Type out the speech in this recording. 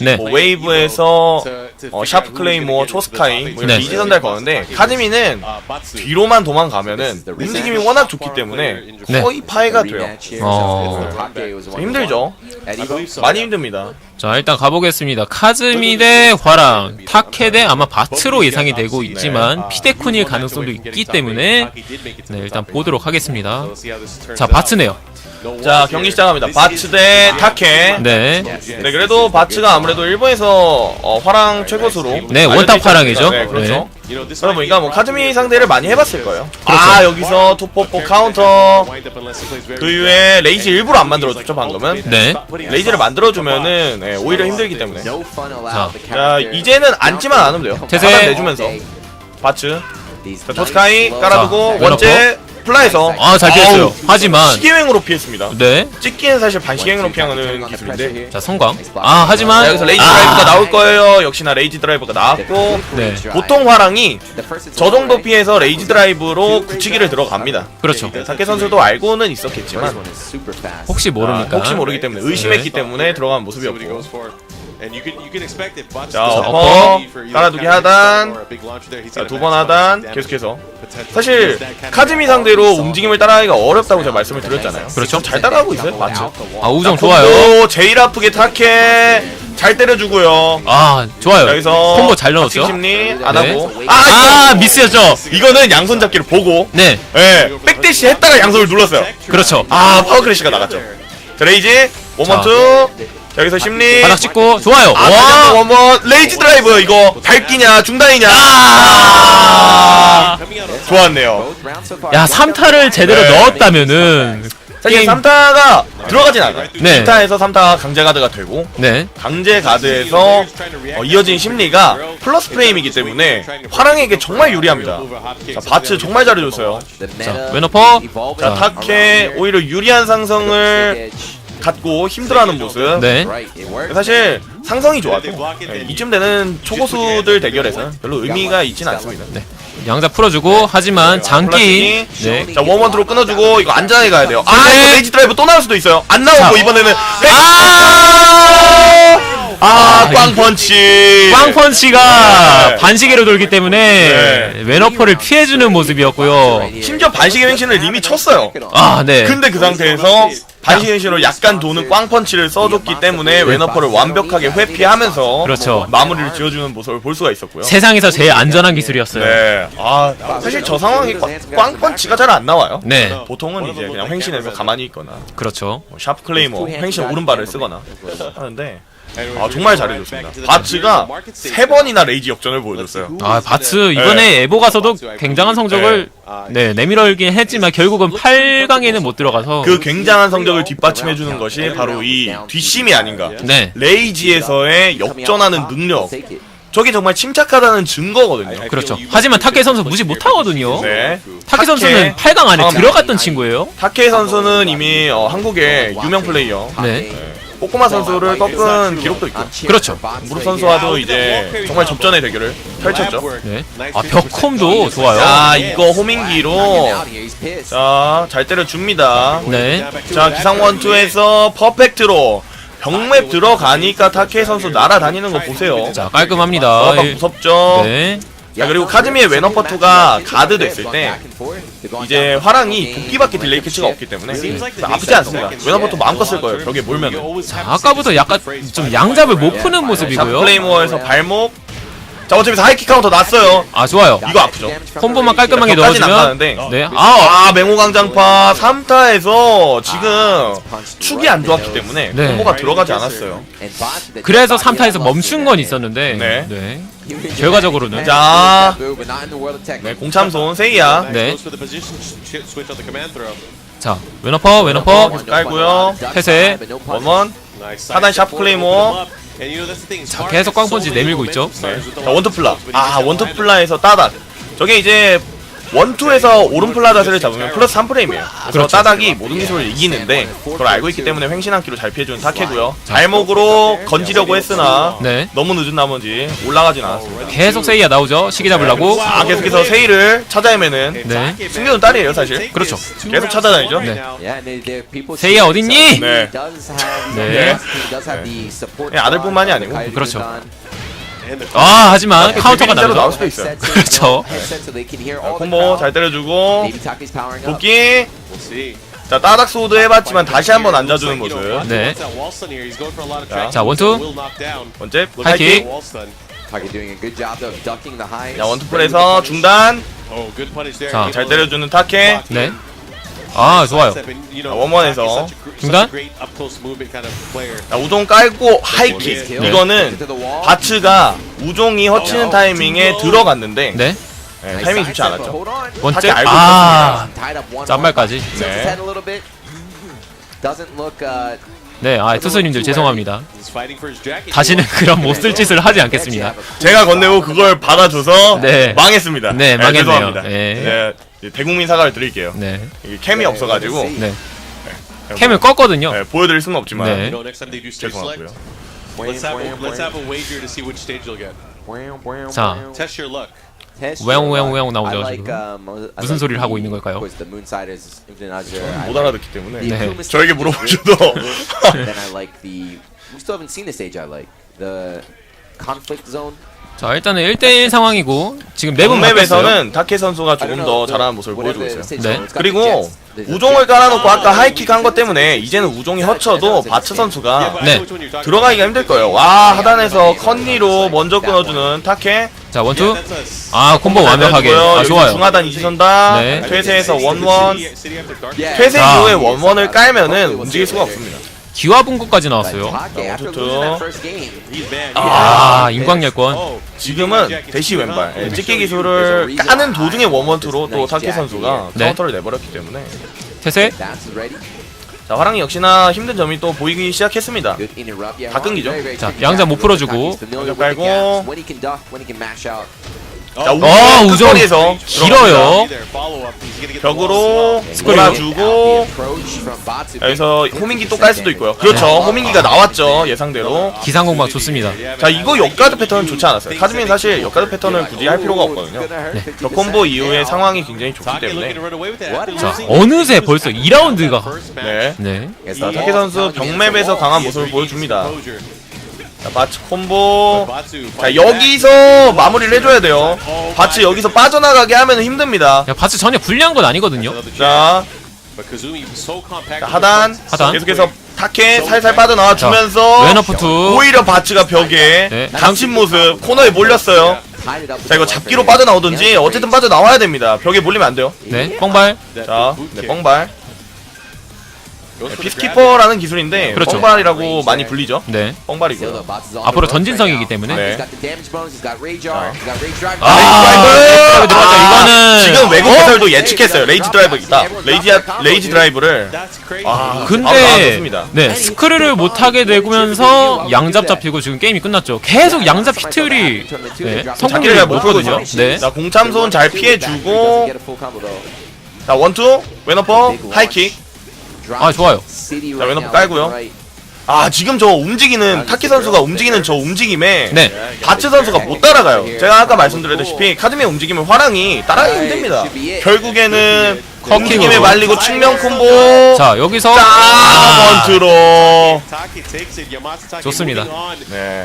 네. 뭐 웨이브에서 어, 샤프 클레이모, 초스카이 뭐 네. 이지 전달 거는데 카즈미는 뒤로만 도망가면은 움직임이 워낙 좋기 때문에 네. 거의 파해가 돼요. 어. 힘들죠. 많이 힘듭니다. 자 일단 가보겠습니다. 카즈미 대 화랑, 타케 대 아마 바츠로 예상이 되고 있지만 피데쿤일 가능성도 있기 때문에 네 일단 보도록 하겠습니다. 자 바츠네요. 자 경기 시작합니다. 바츠 대 타케. 네. 네 그래도 바츠가 아무래도 일본에서 어, 화랑 최고수로 네, 알려져 원탑 있지 화랑이죠. 않습니까? 네 그렇죠. 네. 그러다 보니까 뭐 카즈미 상대를 많이 해봤을 거예요. 아 여기서 투포포 카운터 그 이후에 레이지 일부러 안 만들어줬죠 방금은. 네. 레이지를 만들어주면은 네, 오히려 힘들기 때문에. 자, 자 이제는 앉지만 않으면 돼요. 태세. 내주면서 바츠. 자 토스카이 깔아두고 자, 원제 플라에서 아 잘 피했어요. 하지만 시계횡으로 피했습니다. 네. 찍기는 사실 반시계횡으로 피하는 기술인데. 자 성광. 아 하지만 자, 여기서 레이지 아, 드라이브가 나올 거예요. 역시나 레이지 드라이브가 나왔고 네. 보통 화랑이 저 정도 피해서 레이지 드라이브로 굳히기를 들어갑니다. 그렇죠. 네, 타케 선수도 알고는 있었겠지만 혹시 모르니까. 아, 혹시 모르기 때문에 의심했기 네. 때문에 들어간 모습이었고. 자, 자, 어퍼, 깔아두기 하단. 자, 두 번 하단 계속해서 사실 카즈미 상대로 움직임을 따라하기가 어렵다고 제가 말씀을 드렸잖아요. 그렇죠. 잘 따라하고 있어요, 맞죠? 아 우정 좋아요. 제일 아프게 타케 잘 때려주고요. 아 좋아요. 여기서 콤보 잘 넣었죠. 박치기 심리 안 네. 하고 아 미스였죠. 이거는 양손 잡기를 보고 네. 예 백대시 했다가 양손을 눌렀어요. 그렇죠. 아 파워 크래시가 나갔죠. 자 레이지 원먼투 자, 여기서 심리 바닥 찍고 좋아요. 아 와. 원먼 레이지 드라이브 이거 밟기냐 중단이냐 아. 좋았네요. 야 3타를 제대로 네. 넣었다면은 사실 게임- 3타가 들어가진 않아요. 네. 2타에서 3타가 강제 가드가 되고 네. 강제 가드에서 어, 이어진 심리가 플러스 프레임이기 때문에 화랑에게 정말 유리합니다. 자 바츠 정말 잘해줬어요. 자 왼어퍼. 자 타케 오히려 유리한 상성을 갖고 힘들어하는 모습. 네. 사실 상성이 좋아도 네, 이쯤 되는 초고수들 대결에서는 별로 의미가 있진 않습니다. 네. 양자 풀어주고 하지만 장기. 네. 자 원원트로 끊어주고 이거 안전하게 가야 돼요. 아 네. 이거 레이지 드라이브 또 나올 수도 있어요. 안 나오고 자. 이번에는 아! 아, 꽝 펀치. 빵 펀치가 네. 반시계로 돌기 때문에 네. 왼어퍼를 피해주는 모습이었고요. 심지어 반시계 횡신을 이미 쳤어요. 아 네. 근데 그 상태에서 반시계 횡신으로 약간 도는 꽝 펀치를 써줬기 때문에 왼어퍼를 완벽하게 회피하면서 그렇죠. 마무리를 지어주는 모습을 볼 수가 있었고요. 세상에서 제일 안전한 기술이었어요. 네. 아 사실 저 상황에 꽝- 꽝 펀치가 잘 안 나와요. 네. 보통은 이제 그냥 횡신해서 가만히 있거나 그렇죠. 뭐 샤프 클레이머 횡신 오른발을 쓰거나 하는데 아 정말 잘해줬습니다. 바츠가 세 번이나 레이지 역전을 보여줬어요. 아 바츠 이번에 에보 가서도 굉장한 성적을 네 내밀어긴 했지만 결국은 8강에는 못 들어가서 그 굉장한 성적을 뒷받침해주는 것이 바로 이 뒷심이 아닌가. 네. 레이지에서의 역전하는 능력. 저게 정말 침착하다는 증거거든요. 그렇죠. 하지만 타케 선수 무시 못하거든요. 네. 타케 선수는 8강 안에 아, 들어갔던 친구예요. 타케 선수는 이미 어, 한국의 유명 플레이어 네. 꼬꼬마 선수를 꺾은 기록도 있고 그렇죠. 무릎 선수와도 이제 정말 접전의 대결을 펼쳤죠. 네. 아 벽콤도 좋아요. 자 이거 호밍기로 자잘 때려줍니다. 네. 자 기상 원투에서 퍼펙트로 병맵 들어가니까 타케 선수 날아다니는 거 보세요. 자 깔끔합니다. 아, 막 무섭죠. 네. 자 그리고 카즈미의 웨너퍼투가 가드 됐을 때 이제 화랑이 도끼밖에 딜레이 캐치가 없기 때문에 아프지 않습니다. 웨너퍼투 마음껏 쓸 거예요. 벽에 몰면은. 자 아까부터 약간 좀 양잡을 못 푸는 모습이고요. 플레이모어에서 발목. 자 어차피 하이킥 카운터 났어요. 아 좋아요. 이거 아프죠. 콤보만 깔끔하게 안 넣어주면 가는데. 네. 아 아 맹호강장파 3타에서 지금 축이 안 좋았기 때문에 네. 콤보가 들어가지 않았어요. 그래서 3타에서 멈춘 건 있었는데 네. 네. 결과적으로는. 자, 네 공참손 세이야. 네. 자 왼어퍼 왼어퍼. 깔고요. 태세 원원. 하단 샤프 클레이모. 자 계속 꽝펀치 내밀고 있죠. 자 원투플라. 아 원투플라에서 따닥. 저게 이제 원투에서 오른플라 자세를 잡으면 플러스 3프레임이에요. 그래서 그렇죠. 따닥이 모든 기술을 이기는데 그걸 알고 있기 때문에 횡신 한 키로 잘 피해주는 타케고요. 발목으로 건지려고 했으나 네. 너무 늦은 나머지 올라가진 않았습니다. 계속 세이야 나오죠. 시기 잡으려고. 아 계속해서 세이를 찾아 헤매는 네. 승려는 딸이에요 사실. 그렇죠. 계속 찾아다니죠. 네. 세이야 어딨니? 네. 네. 네, 아들뿐만이 아니고. 그렇죠. 아 하지만 카운터가 데뷔 나올 나오죠. 수도 있어요. 그렇죠. 자, 콤보 잘 때려주고 복귀. 복귀. 자 따닥 소드 해봤지만 다시 한번 앉아주는 모습. 네. 자, 자, 원투. 번째 하이킥. 하이킥. 자 원투풀에서 중단. 자, 잘 때려주는 타케. 네. 아 좋아요. 원원에서 중단. 자 우종 깔고 하이킥. 네. 이거는 바츠가 우종이 허치는 타이밍에 들어갔는데 네. 네, 타이밍이 좋지 않았죠. 번째. 알고 아 짠말까지. 네. 네. 아 투수님들 죄송합니다. 다시는 그런 못쓸 짓을 하지 않겠습니다. 제가 건네고 그걸 받아줘서 네. 망했습니다. 네, 망했네요. 죄송합니다. 네. 네, 대국민 사과를 드릴게요. 네. 이게 캠이 없어가지고 네. 캠을 껐거든요. 네, 보여드릴 수는 없지만 네. 죄송하고요. Let's have, a, let's have a wager to see which stage you'll get. 자. Test your luck. 우영 우영 우영 나오죠 지금. 무슨 소리를 하고 있는 걸까요? 못못 알아듣기 때문에 네. 저에게 물어보셔도 Then I like the. We still haven't seen the stage I like. The conflict zone. 자 일단은 1대1 상황이고 지금 맵은 바뀌었어요. 맵에서는 타케 선수가 조금 더 잘하는 모습을 보여주고 있어요. 네. 그리고 우종을 깔아놓고 아까 하이킥 한 것 때문에 이제는 우종이 허쳐도 바츠 선수가 네. 들어가기가 힘들 거예요. 와 하단에서 컨니로 먼저 끊어주는 타케 자 원투. 아 콤보 완벽하게. 아 좋아요. 중하단 이지선다 네. 퇴세에서 원원 퇴세 자. 이후에 원원을 깔면은 움직일 수가 없습니다. 기와 분구까지 나왔어요. 아 인광열권. 지금은 대시 왼발 예, 찍기 기술을 까는 도중에 원원투로 또 타케 선수가 네. 카운터를 내버렸기 때문에 태세. 자 화랑이 역시나 힘든 점이 또 보이기 시작했습니다. 다 끊기죠. 자, 양자 못 풀어주고. 양자 깔고. 자 아, 우정 우정. 끝거리에서 길어요. 벽으로 스크류. 몰아주고 여기서 호민기 또 깔 수도 있고요. 그렇죠. 호민기가 나왔죠 예상대로. 기상공방 좋습니다. 자 이거 역가드 패턴은 좋지 않았어요. 카즈민 사실 역가드 패턴을 굳이 할 필요가 없거든요. 저 콤보 이후의 상황이 굉장히 좋기 때문에 자 어느새 벌써 2라운드가. 네. 네. 자, 타케 선수 병맵에서 강한 모습을 보여줍니다. 자, 바츠 콤보. 자, 여기서 마무리를 해줘야 돼요. 바츠 여기서 빠져나가게 하면 힘듭니다. 야 바츠 전혀 불리한 건 아니거든요. 자, 자, 하단. 하단. 계속해서 타케 살살 빠져나와 주면서 왼어프 투. 오히려 바츠가 벽에 네. 감신 모습 코너에 몰렸어요. 자, 이거 잡기로 빠져나오든지 어쨌든 빠져나와야 됩니다. 벽에 몰리면 안 돼요. 네. 뻥발. 자, 네, 뻥발. 네, 피스키퍼라는 기술인데 그렇죠. 뻥발이라고 많이 불리죠. 네. 뻥발이고요. 앞으로 전진성이기 때문에. 네. 아, 아. 이거는 지금 외국 해설도 예측했어요. 레이지 드라이브 있다. 레이지 레이지 드라이브를 아, 아, 근데 좋습니다. 네 스크류를 못 하게 되면서 양잡 잡히고 지금 게임이 끝났죠. 계속 양잡 히트율이 네, 성공률이 잡기를 못 높거든요. 하거든요. 네. 자 공참손 잘 피해주고 자 원투 왼어퍼 하이킥 아 좋아요. 자, 왼어퍼 깔고요. 아 지금 저 움직이는 타키 선수가 움직이는 저 움직임에 네. 바츠 선수가 못 따라가요. 제가 아까 말씀드렸다시피 카드미의 움직임을 화랑이 따라가기 힘듭니다. 결국에는. 움직임에 말리고 측면 콤보 자 여기서 짜 번트로. 좋습니다. 네.